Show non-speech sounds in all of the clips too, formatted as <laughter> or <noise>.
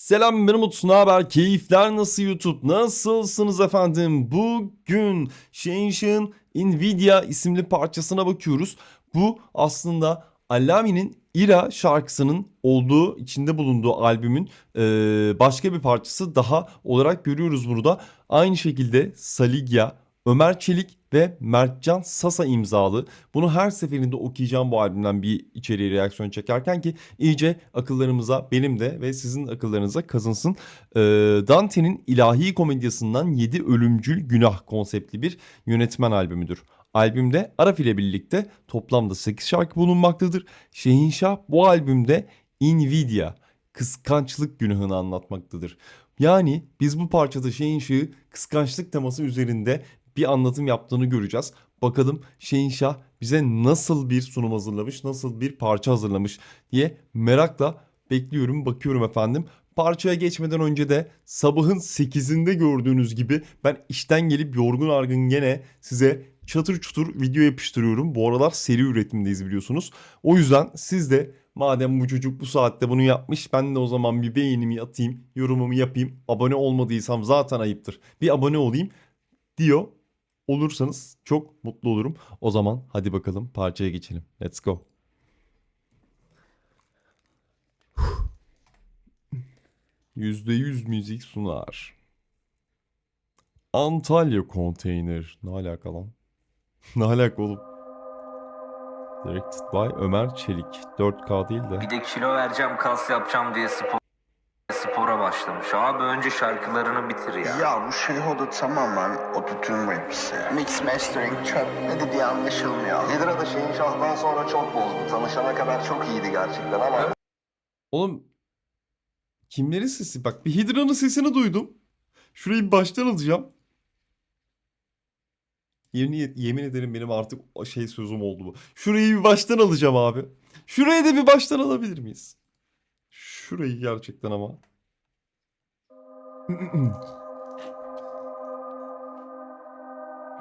Selam benim Utsu, ne haber? Keyifler nasıl YouTube? Nasılsınız efendim? Bugün Shenzhen Nvidia isimli parçasına bakıyoruz. Bu aslında Alami'nin Ira şarkısının olduğu, içinde bulunduğu albümün eee, başka bir parçası daha olarak görüyoruz burada. Aynı şekilde Saligya, Ömer Çelik ve Mertcan Sasa imzalı. Bunu her seferinde okuyacağım bu albümden bir içeriğe reaksiyon çekerken ki iyice akıllarımıza benim de ve sizin akıllarınıza kazınsın. Ee, Dante'nin ilahi komedyasından 7 ölümcül günah konseptli bir yönetmen albümüdür. Albümde Araf ile birlikte toplamda 8 şarkı bulunmaktadır. Şehinşah bu albümde Nvidia, kıskançlık günahını anlatmaktadır. Yani biz bu parçada Şehinşah'ı kıskançlık teması üzerinde bir anlatım yaptığını göreceğiz. Bakalım Şehinşah bize nasıl bir sunum hazırlamış, nasıl bir parça hazırlamış diye merakla bekliyorum, bakıyorum efendim. Parçaya geçmeden önce de sabahın 8'inde gördüğünüz gibi ben işten gelip yorgun argın gene size çatır çutur video yapıştırıyorum. Bu aralar seri üretimdeyiz biliyorsunuz. O yüzden siz de madem bu çocuk bu saatte bunu yapmış ben de o zaman bir beğenimi atayım, yorumumu yapayım. Abone olmadıysam zaten ayıptır. Bir abone olayım diyor olursanız çok mutlu olurum. O zaman hadi bakalım parçaya geçelim. Let's go. %100 müzik sunar. Antalya Konteyner. Ne alaka lan? <laughs> ne alaka oğlum? Directed by Ömer Çelik. 4K değil de. Bir de kilo vereceğim kas yapacağım diye spor, spora başlamış. Abi önce şarkılarını bitir ya. Ya bu şey o da tamamen ototune rapsi. Mix mastering çöp ne dediği anlaşılmıyor. Lidra da şeyin şahdan sonra çok bozdu. Tanışana kadar çok iyiydi gerçekten ama Oğlum kimlerin sesi? Bak bir Hidra'nın sesini duydum. Şurayı bir baştan alacağım. Yemin, yemin ederim benim artık şey sözüm oldu bu. Şurayı bir baştan alacağım abi. Şurayı da bir baştan alabilir miyiz? Şurayı gerçekten ama.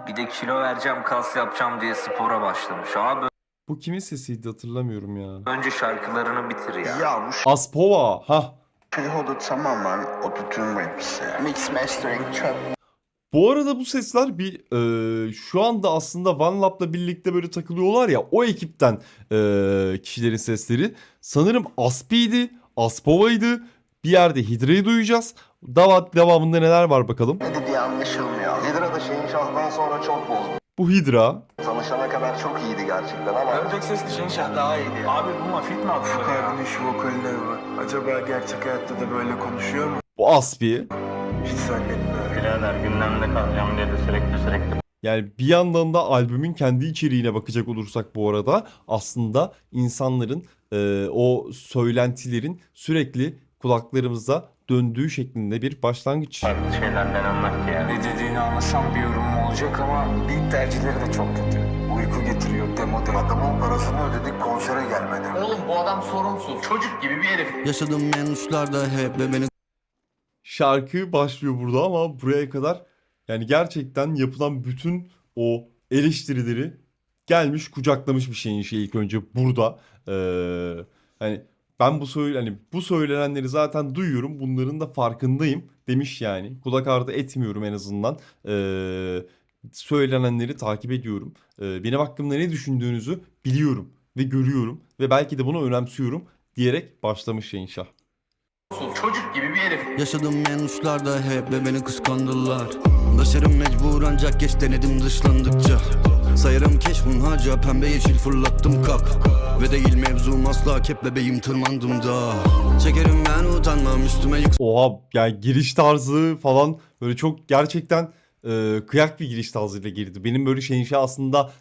Bir de kilo vereceğim kas yapacağım diye spora başlamış. Abi Bu kimin sesiydi hatırlamıyorum ya. önce şarkılarını bitir ya. ya bu Aspova. Ha. şey o da tamamen ototune rapsi. Mix mastering çöp Bu arada bu sesler bir e, şu anda aslında One Lap'la birlikte böyle takılıyorlar ya o ekipten e, kişilerin sesleri. Sanırım Aspi'ydi, Aspova'ydı. Bir yerde Hidra'yı duyacağız. Dava, devamında neler var bakalım. ne dediği anlaşılmıyor. Lidra da şeyin şahdan sonra çok bozdu. Bu Hidra. Tanışana kadar çok iyiydi gerçekten ama Önceki ses şeyin şah daha iyiydi. Abi bu mafit mi atıyor ya? Kalbinin şu vokalleri var. Acaba gerçek hayatta da böyle konuşuyor mu? Bu Aspi. Hiç zannetmiyorum. Birader gündemde kalacağım diye de sürekli sürekli Yani bir yandan da albümün kendi içeriğine bakacak olursak bu arada aslında insanların e, o söylentilerin sürekli kulaklarımızda döndüğü şeklinde bir başlangıç. farklı şeylerden anlat ya. Ne dediğini anlasam bir yorumum olacak ama beat tercihleri de çok kötü. Uyku getiriyor, demo demo. adamın parasını ödedik konsere gelmedi. Oğlum bu adam sorumsuz. Çocuk gibi bir herif. Yaşadığım en uçlarda hep ve beni şarkı başlıyor burada ama buraya kadar yani gerçekten yapılan bütün o eleştirileri gelmiş kucaklamış bir şeyin şey ilk önce burada. Ee, hani ben bu söyle hani bu söylenenleri zaten duyuyorum. Bunların da farkındayım demiş yani. Kulak ardı etmiyorum en azından. Ee, söylenenleri takip ediyorum. Ee, benim hakkımda ne düşündüğünüzü biliyorum ve görüyorum ve belki de bunu önemsiyorum diyerek başlamış Şehinşah. Çocuk gibi bir herif. Yaşadığım en uçlarda hep ve beni kıskandılar Başarım mecbur ancak geç denedim dışlandıkça Sayarım keş hunharca pembe yeşil fırlattım kap Ve değil mevzum asla kep bebeğim tırmandım da. Çekerim ben utanmam üstüme yük Oha yani giriş tarzı falan böyle çok gerçekten e, kıyak bir giriş tarzıyla girdi. Benim böyle Şehinşah aslında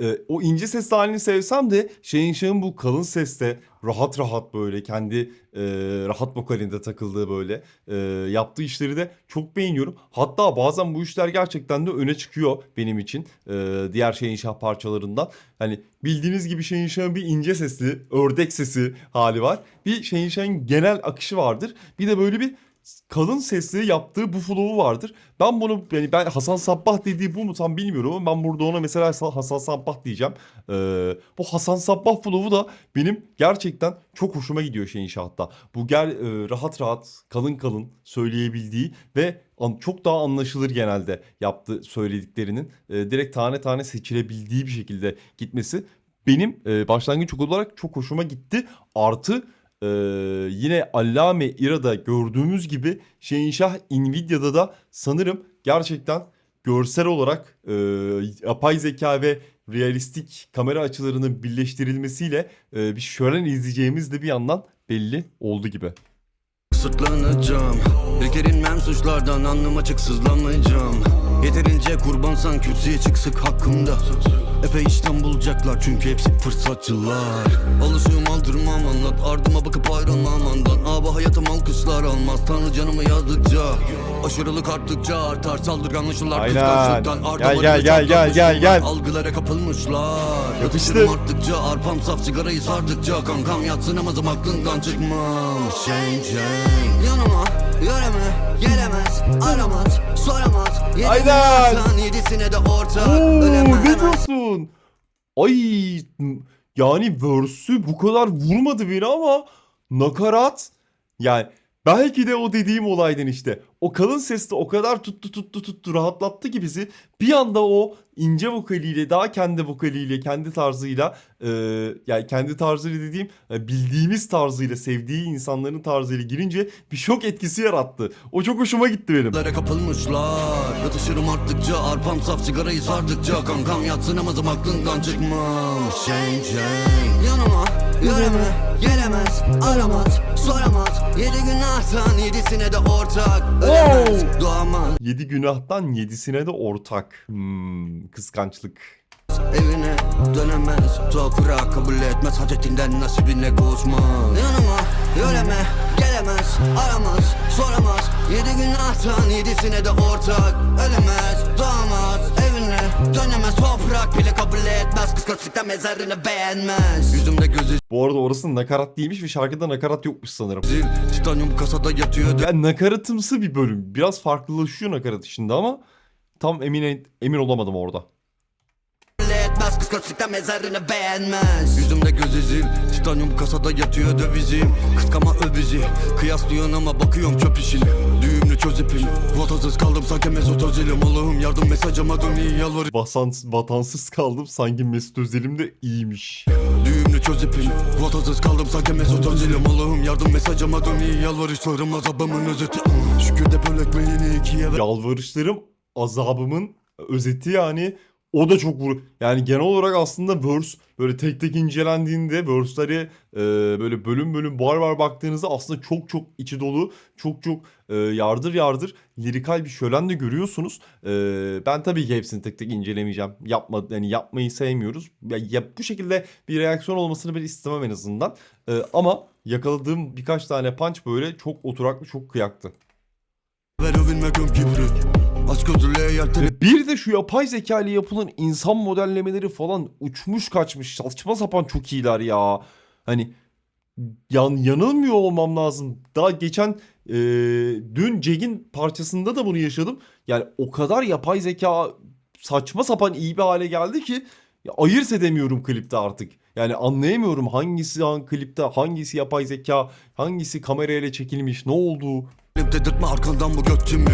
e, o ince ses halini sevsem de Şehinşah'ın bu kalın seste rahat rahat böyle kendi e, rahat vokalinde takıldığı böyle e, yaptığı işleri de çok beğeniyorum. Hatta bazen bu işler gerçekten de öne çıkıyor benim için e, diğer Şehinşah parçalarından. Hani bildiğiniz gibi Şehinşah'ın bir ince sesli ördek sesi hali var. Bir Şehinşah'ın genel akışı vardır. Bir de böyle bir kalın sesli yaptığı bu flow'u vardır. Ben bunu yani ben Hasan Sabbah dediği bu mu tam bilmiyorum ama ben burada ona mesela Hasan- Sabbah diyeceğim. Ee, bu Hasan Sabbah flow'u da benim gerçekten çok hoşuma gidiyor şey inşaatta. Bu gel e, rahat rahat kalın kalın söyleyebildiği ve çok daha anlaşılır genelde yaptığı söylediklerinin e, direkt tane tane seçilebildiği bir şekilde gitmesi benim e, başlangıç olarak çok hoşuma gitti. Artı e, yine Allame İra'da gördüğümüz gibi Şehinşah Nvidia'da da sanırım gerçekten görsel olarak e, yapay zeka ve realistik kamera açılarının birleştirilmesiyle e, bir şölen izleyeceğimiz de bir yandan belli oldu gibi. Sırtlanacağım. Erinmem suçlardan alnım açık sızlamayacağım Yeterince kurbansan kürsüye çıksak hakkımda. Epey işten bulacaklar çünkü hepsi fırsatçılar. Alışığım anlat ardıma bakıp ayrılmam andan. Abi hayatım alkışlar almaz. Tanrı canımı yazdıkça Aşırılık arttıkça artar. Saldırganlaşırlar kıskançlıktan Gel, gel, gel, gel, gel, gel. Algılara kapılmışlar. Yatışırım arttıkça arpam saf sigarayı sardıkça Kankam yatsın amazım aklından çıkmam Şeng şeng Yanıma yöreme gelemez aramaz soramaz. Yedi Aynen. günahtan yedisine de ortak Oo, ölemez ne diyorsun? Ay yani verse'ü bu kadar vurmadı beni ama nakarat yani belki de o dediğim olaydan işte. O kalın sesle o kadar tuttu tuttu tuttu rahatlattı ki bizi. Bir anda o ince vokaliyle daha kendi vokaliyle kendi tarzıyla e, yani kendi tarzıyla dediğim bildiğimiz tarzıyla sevdiği insanların tarzıyla girince bir şok etkisi yarattı. O çok hoşuma gitti benim. Kapılmışlar Yatışırım arttıkça arpam saf sigarayı sardıkça Kankam yatsın aklından çıkmam Şeng şeng Yöreme gelemez aramaz soramaz. Yedi günahtan yedisine de ortak. Ölemez doğamaz. 7 günahtan 7'sine de ortak. Hmm, kıskançlık. Evine dönemez Toprağı kabul etmez. Hacetinden nasibine koşmaz Yanıma yöreme gelemez Aramaz soramaz. Yedi günahtan yedisine de ortak. Ölemez doğamaz Kıskançlıktan mezarını beğenmez Yüzümde gözü Bu arada orası nakarat değilmiş ve şarkıda nakarat yokmuş sanırım. zil Titanyum kasada yatıyor Yani nakaratımsı bir bölüm. Biraz farklılaşıyor nakarat işinde ama tam emin emin olamadım orada. Kıskançlıktan mezarını beğenmez. Yüzümde gözü zil Titanyum kasada yatıyor dövizim. Kıskama öbizi Kıyaslıyorsun ama bakıyorum çöp işin Düğümlü çöz ipin Vatasız kaldım sanki Mesut Özil'im. Allah'ım yardım mesajıma dön iyi Vasan, vatansız kaldım sanki Mesut Özel'im de iyiymiş. Düğümlü çöz ipin Vatasız kaldım sanki Mesut Özil'im. Allah'ım yardım mesajıma dön iyi yalvarışlarım azabımın özeti. Şükür de bölekmeyin ikiye ver. Yalvarışlarım azabımın özeti yani o da çok vur. Yani genel olarak aslında verse böyle tek tek incelendiğinde verse'leri e, böyle bölüm bölüm bar bar baktığınızda aslında çok çok içi dolu, çok çok e, yardır yardır lirikal bir şölen de görüyorsunuz. E, ben tabii ki hepsini tek tek incelemeyeceğim. Yapma yani yapmayı sevmiyoruz. Ya, ya bu şekilde bir reaksiyon olmasını ben istemem en azından. E, ama yakaladığım birkaç tane punch böyle çok oturaklı, çok kıyaktı. Bir de şu yapay zeka ile yapılan insan modellemeleri falan uçmuş kaçmış. Saçma sapan çok iyiler ya. Hani yan, yanılmıyor olmam lazım. Daha geçen e, dün Jack'in parçasında da bunu yaşadım. Yani o kadar yapay zeka saçma sapan iyi bir hale geldi ki ya, ayırt edemiyorum klipte artık. Yani anlayamıyorum hangisi han, klipte hangisi yapay zeka, hangisi kamerayla çekilmiş, ne oldu? Dedirtme arkandan bu göt kimi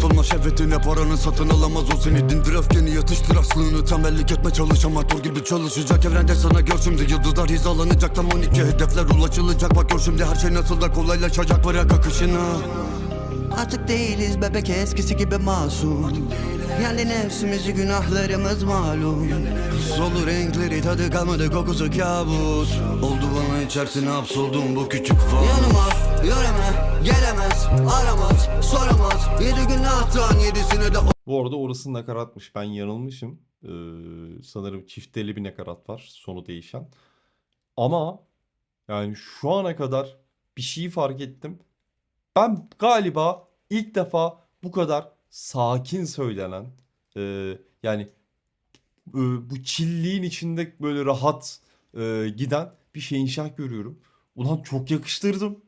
Kapılma şehvetine paranın satın alamaz o seni. Dindir öfkeni yatıştır aslını. Tembellik etme çalış amatör gibi çalışacak. Evrende sana gör şimdi yıldızlar hizalanacak. Tam 12 hedefler ulaşılacak. Bak gör şimdi her şey nasıl da kolaylaşacak. Bırak akışını Artık değiliz bebek eskisi gibi masum Yerli nefsimizi günahlarımız malum Solu renkleri tadı kalmadı kokusu kabus Oldu bana içerisine hapsoldum bu küçük fan Yanıma yöreme gelemez aramaz soramaz Yedi günahtan yedisine de Bu arada orası nakaratmış. Ben yanılmışım. Ee, sanırım çifteli bir nakarat var. Sonu değişen. Ama yani şu ana kadar bir şeyi fark ettim. Ben galiba ilk defa bu kadar sakin söylenen e, yani e, bu çilliğin içinde böyle rahat e, giden bir şey inşaat görüyorum. Ulan çok yakıştırdım.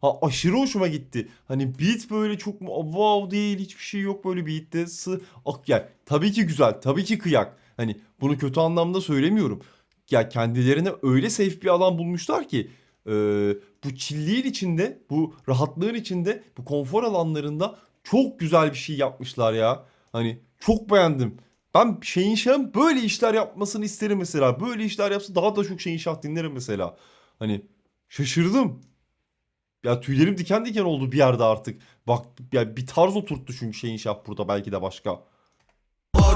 Ha aşırı hoşuma gitti. Hani beat böyle çok wow değil hiçbir şey yok böyle beatte. Sı ak yani tabii ki güzel, tabii ki kıyak. Hani bunu kötü anlamda söylemiyorum. Ya kendilerine öyle safe bir alan bulmuşlar ki e, bu çilliğin içinde, bu rahatlığın içinde, bu konfor alanlarında çok güzel bir şey yapmışlar ya. Hani çok beğendim. Ben şeyin şahın böyle işler yapmasını isterim mesela. Böyle işler yapsa daha da çok şeyin şah dinlerim mesela. Hani şaşırdım. Ya tüylerim diken diken oldu bir yerde artık. Bak ya bir tarz oturttu çünkü şeyin şah burada belki de başka.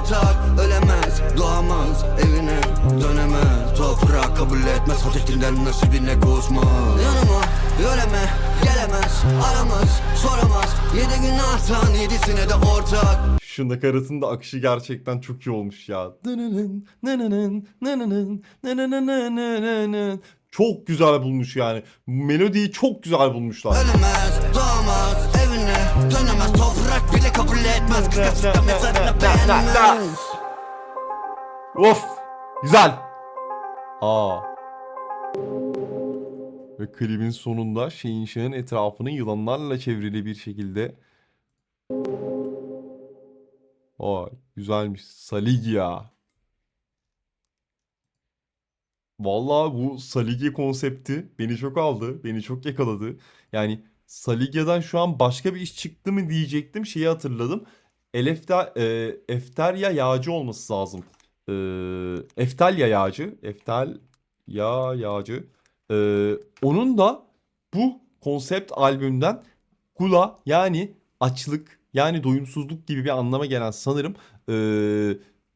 Ortak ölemez, doğamaz, evine dönemez Toprak kabul etmez, hasretinden nasibine kusmaz Yanıma yöneme, gelemez, aramaz, soramaz Yedi günahtan yedisine de ortak Şu nakaratın da akışı gerçekten çok iyi olmuş ya. Çok güzel bulmuş yani. Melodiyi çok güzel bulmuşlar. Evine dönemez Toprak bile kabul etmez, kıskançlıkla mezarına beğenmez Of! Güzel. Aa. Ve klibin sonunda şeyin şeyin etrafını yılanlarla çevrili bir şekilde Vay güzelmiş. Saligya. Vallahi bu Saligya konsepti beni çok aldı. Beni çok yakaladı. Yani Saligya'dan şu an başka bir iş çıktı mı diyecektim. Şeyi hatırladım. Elefta, e, Efterya yağcı olması lazım. E, Eftalya yağcı. Eftalya yağcı. E, onun da bu konsept albümden Gula yani açlık yani doyumsuzluk gibi bir anlama gelen sanırım e,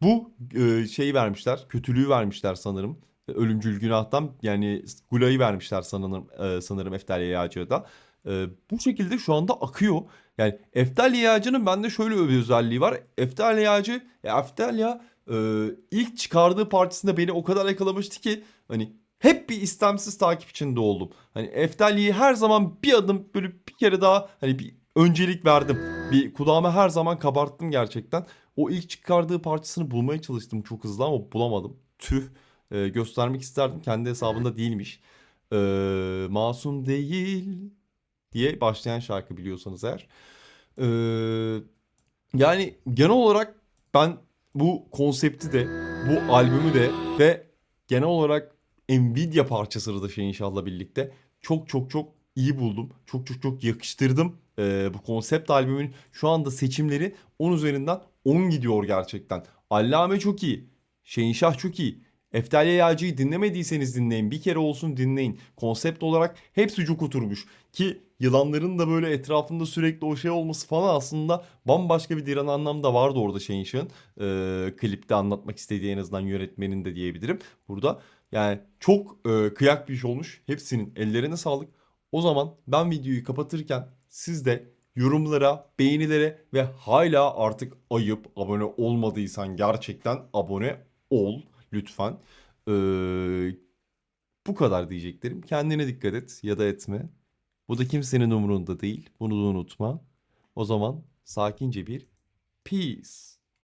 bu e, şeyi vermişler. Kötülüğü vermişler sanırım. Ölümcül günahtan yani Gula'yı vermişler sanırım e, sanırım Eftalya Yağcı'ya da. E, bu şekilde şu anda akıyor. Yani Eftalya Yağcı'nın bende şöyle bir özelliği var. Eftalya Yağcı, ya Eftalya e, ilk çıkardığı partisinde beni o kadar yakalamıştı ki hani hep bir istemsiz takip içinde oldum. Hani Eftalya'yı her zaman bir adım böyle bir kere daha hani bir öncelik verdim. Bir kulağımı her zaman kabarttım gerçekten. O ilk çıkardığı parçasını bulmaya çalıştım çok hızlı ama bulamadım. Tüh. Ee, göstermek isterdim. Kendi hesabında değilmiş. Ee, masum değil diye başlayan şarkı biliyorsanız eğer. Ee, yani genel olarak ben bu konsepti de bu albümü de ve genel olarak Nvidia parçasını da şey inşallah birlikte çok çok çok iyi buldum. Çok çok çok yakıştırdım. Ee, bu konsept albümün şu anda seçimleri 10 üzerinden 10 gidiyor gerçekten. Allame çok iyi. Şehinşah çok iyi. Eftalya Yağcı'yı dinlemediyseniz dinleyin. Bir kere olsun dinleyin. Konsept olarak hepsi çok oturmuş. Ki yılanların da böyle etrafında sürekli o şey olması falan aslında bambaşka bir diren anlamda vardı orada Şehinşah'ın. Ee, klipte anlatmak istediği en azından yönetmenin de diyebilirim. Burada yani çok e, kıyak bir iş olmuş. Hepsinin ellerine sağlık. O zaman ben videoyu kapatırken siz de yorumlara, beğenilere ve hala artık ayıp abone olmadıysan gerçekten abone ol lütfen. Ee, bu kadar diyeceklerim. Kendine dikkat et ya da etme. Bu da kimsenin umurunda değil. Bunu da unutma. O zaman sakince bir peace.